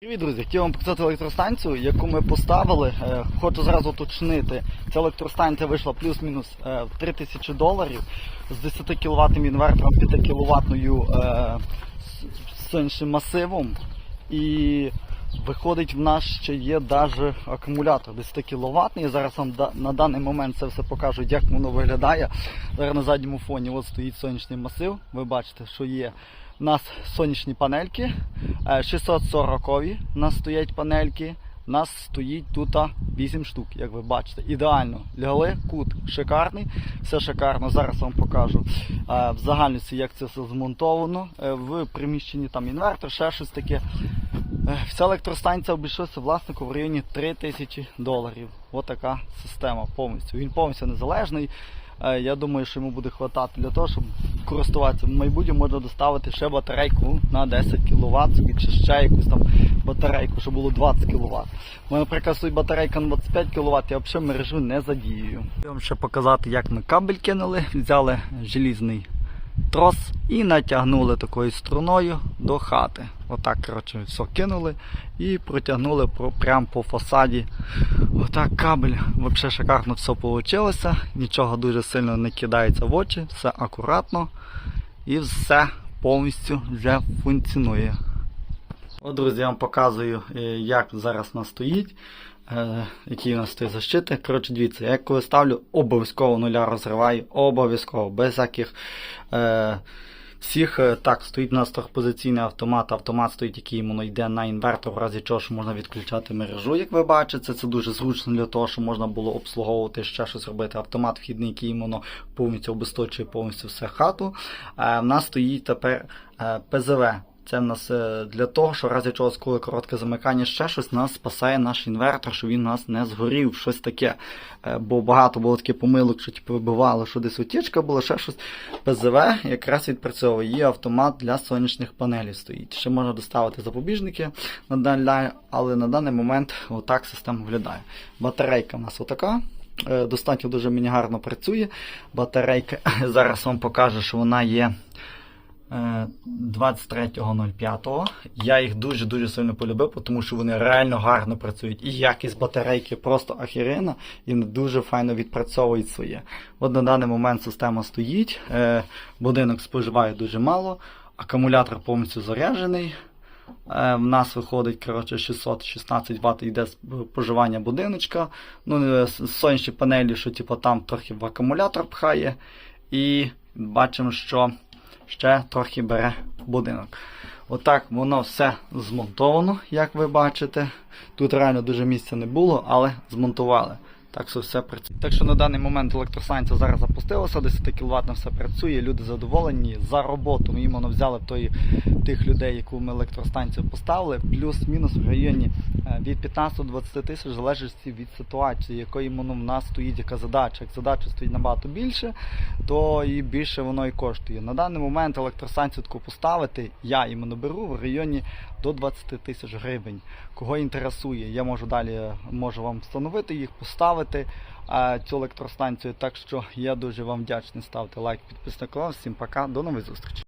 Привіт, друзі! Хотів вам показати електростанцію, яку ми поставили. Е, Хочу зразу уточнити. Ця електростанція вийшла плюс-мінус е, в 3000 доларів з 10 кВт інвертором 5 кВт сонячним масивом. І виходить, в нас ще є навіть акумулятор 10 кВт. Зараз вам на даний момент це все покажу, як воно виглядає. Зараз на задньому фоні от стоїть сонячний масив. Ви бачите, що є у нас сонячні панельки. 640 у нас стоять панельки. У нас стоїть тут 8 штук, як ви бачите. Ідеально лягли, кут шикарний, все шикарно. Зараз вам покажу е, в загальності, як це все змонтовано. Е, В приміщенні там інвертор, ще щось таке. Вся електростанція обійшлася власнику в районі 3000 доларів. Ось така система повністю. Він повністю незалежний. Е, Я думаю, що йому буде хватати для того, щоб користуватися. В майбутньому можна доставити ще батарейку на 10 кВт, собі чи ще якусь там батарейку, щоб було 20 кВт. У мене, наприклад, стоїть батарейка на 25 кВт, я взагалі мережу не задіюю. Я вам ще показати, як ми кабель кинули. Взяли желізний трос і натягнули такою струною до хати. Отак, коротше, все кинули і протягнули прямо по фасаді. Отак кабель. Взагалі шикарно все вийшло. Нічого дуже сильно не кидається в очі, все акуратно і все повністю вже функціонує. От, друзі, я вам показую, е, як зараз нас стоїть, е, які у нас стоять защити. Коротше, дивіться, я коли ставлю, обов'язково нуля розриваю, обов'язково, без всяких. Е, Всіх е, так, стоїть у нас трьохпозиційний автомат. Автомат стоїть, який воно йде на інвертор, в разі чого що можна відключати мережу, як ви бачите. Це дуже зручно для того, щоб можна було обслуговувати ще щось робити. Автомат вхідний, який воно повністю обесточує повністю все хату. Е, в нас стоїть тепер е, ПЗВ. Це в нас е, для того, що в разі чогось, коли коротке замикання ще щось, нас спасає наш інвертор, щоб він нас не згорів, щось таке. Е, Бо багато було таких помилок, що типу, вибивало, що десь утічка була, ще щось. ПЗВ якраз відпрацьовує. Є автомат для сонячних панелей стоїть. Ще можна доставити запобіжники, але на даний момент отак система виглядає. Батарейка у нас отака. Е, Достатньо дуже мені гарно працює. Батарейка зараз вам покажу, що вона є. Е, 23.05. Я їх дуже-дуже сильно полюбив, тому що вони реально гарно працюють. І якість батарейки просто ахірена, і дуже файно відпрацьовують своє. От на даний момент система стоїть, е, будинок споживає дуже мало, акумулятор повністю заряджений. Е, В нас виходить коротше, 616 Вт йде споживання будиночка. Ну, е, сонячні панелі, що типу, там трохи в акумулятор пхає. І бачимо, що ще трохи бере будинок. Отак воно все змонтовано, як ви бачите. Тут реально дуже місця не було, але змонтували. Так що все працює. Так що на даний момент електростанція зараз запустилася, 10 кВт все працює, люди задоволені за роботу. Ми іменно взяли той, тих людей, яку ми електростанцію поставили, плюс-мінус в районі е, від 15 до 20 тисяч, в залежності від ситуації, якої іменно в нас стоїть яка задача. Як задача стоїть набагато більше, то і більше воно і коштує. На даний момент електростанцію таку поставити я іменно беру в районі до 20 тисяч гривень. Кого інтересує, я можу далі можу вам встановити їх, поставити е, цю електростанцію. Так що я дуже вам вдячний. Ставте лайк, підписник канал. Всім пока, до нових зустрічей.